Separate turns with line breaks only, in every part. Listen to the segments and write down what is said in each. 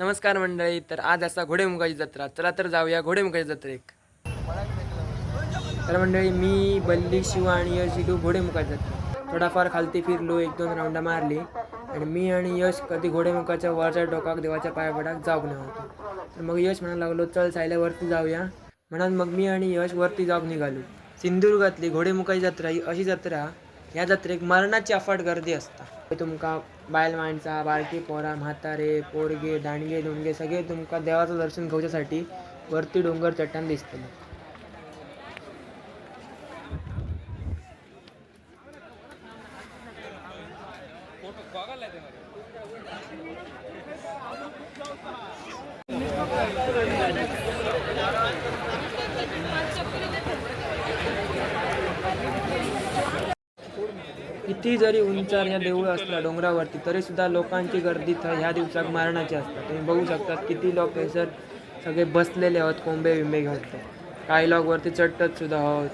नमस्कार मंडळी तर आज असा घोडेमुखाची जत्रा. चला तर जाऊया घोडेमुखाची जत्रेक. तर मंडळी मी बल्ली शिव आणि यश इडू घोडेमुखाची जत्रा. थोडाफार खालती फिरलो एक दोन राऊंडा मारली. आणि मी आणि यश कधी घोडेमुखाच्या वरच्या डोकाक देवाच्या पायापडाक जाऊक नव्हतो. तर मग यश म्हणायला लागलो चल सायल्यावरती जाऊया. म्हणून मग मी आणि यश वरती जाऊक निघालो. सिंधुदुर्गातली घोडेमुखाची जत्रा ही अशी जत्रा ह्या जत्रेक मरणाची अफाट गर्दी असता. तुमकां बायल माणसां बारकी पोरां म्हातारे पोरगे दांडगे धुणगे सगळे तुमकां देवाचं दर्शन घेवच्यासाठी वरती डोंगर चट्टान दिसतले. किती जरी उंचार या देऊळ असला डोंगरावरती तरी सुद्धा लोकांची गर्दी थ- ह्या दिवसाक मारणाची असतात. तुम्ही बघू शकतात किती लोक थंयसर सगळे बसलेले आहोत कोंबे बिंबे घेऊन काही लोक वरती चढतात सुद्धा आहोत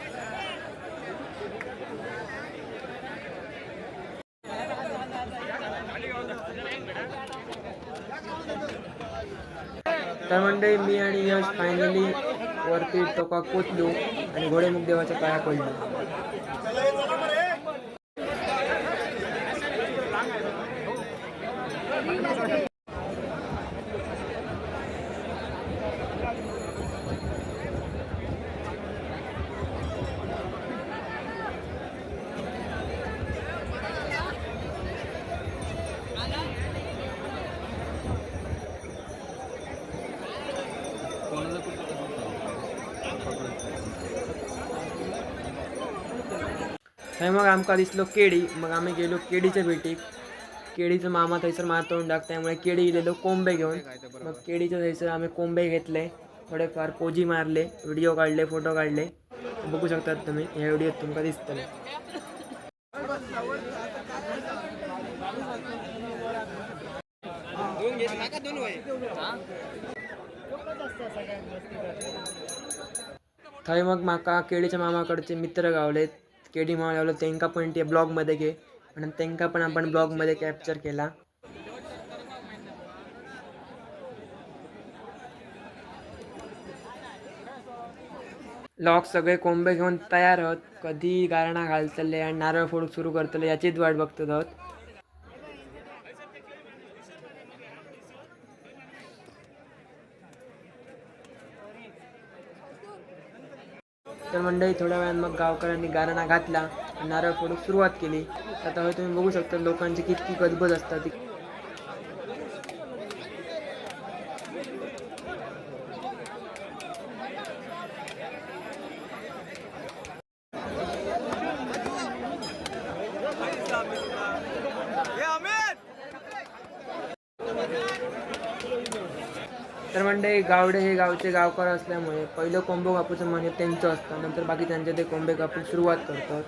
तर म्हणजे मी आणि यश फायनली वरती टोका पोचलो आणि घोडेमुख देवाच्या पाया पडलो थंय मग आमकां दिसलो केळी मग आम्ही गेलो केळीच्या भेटीक. केळीचं मामा थंयसर मातोंड टाक त्यामुळे केळी इलेलो कोंबे घेऊन. मग केळीच्या थंयसर आम्ही कोंबे घेतले थोडेफार पोजी मारले व्हिडिओ काढले फोटो काढले. बघू शकतात तुम्ही ह्या व्हिडिओत तुमका दिसतले थंय मग म्हाका केळीच्या मामाकडचे मित्र गावले केडी मामा गावले तेंका पण ते ब्लॉगमध्ये घे. म्हणून त्यांना पण आपण ब्लॉगमध्ये कॅप्चर केला. लॉक सगळे कोंबे घेऊन तयार आहोत. कधी गारणा घालतले आणि नारळ फोडूक सुरू करतले याचीच वाट बघतात आहोत. तर मंडळी थोड्या वेळात मग गावकऱ्यांनी गारणा घातला. नारळ फोडून सुरुवात केली. आता तुम्ही बघू शकता लोकांची कितकी गजबज असतात. तर म्हणजे गावडे हे गावचे गावकर असल्यामुळे पहिलं कोंबो कापूचं म्हणजे त्यांचं असतं. नंतर बाकी त्यांचे ते कोंबे कापून सुरुवात करतात.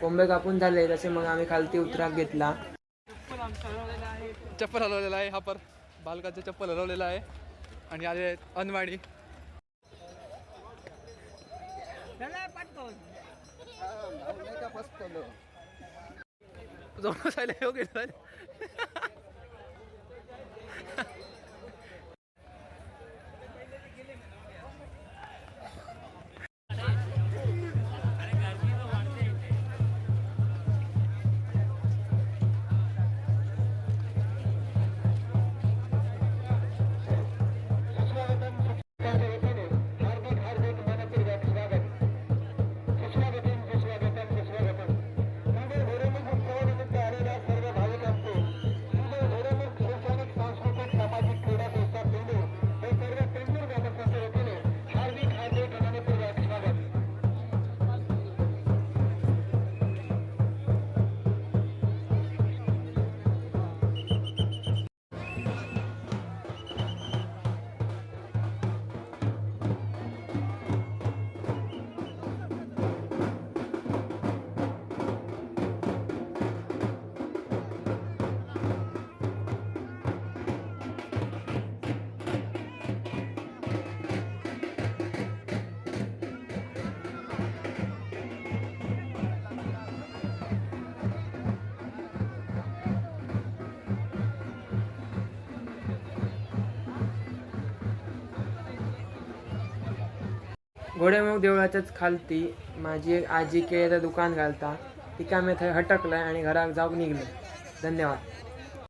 कोंबे कापून झाले तसे मग आम्ही खालती उतराक घेतला.
चप्पल हलवलेला आहे. हा पर बालकाचं चप्पल हलवलेलं आहे. आणि आले आहेत अनवाणी. जाऊन
घोडेमुख देवळाच्याच खालती माझी एक आजी केळ्याचं दुकान घालता. ती मी थंय हटकलं आणि घराक जाऊन निघलं. धन्यवाद.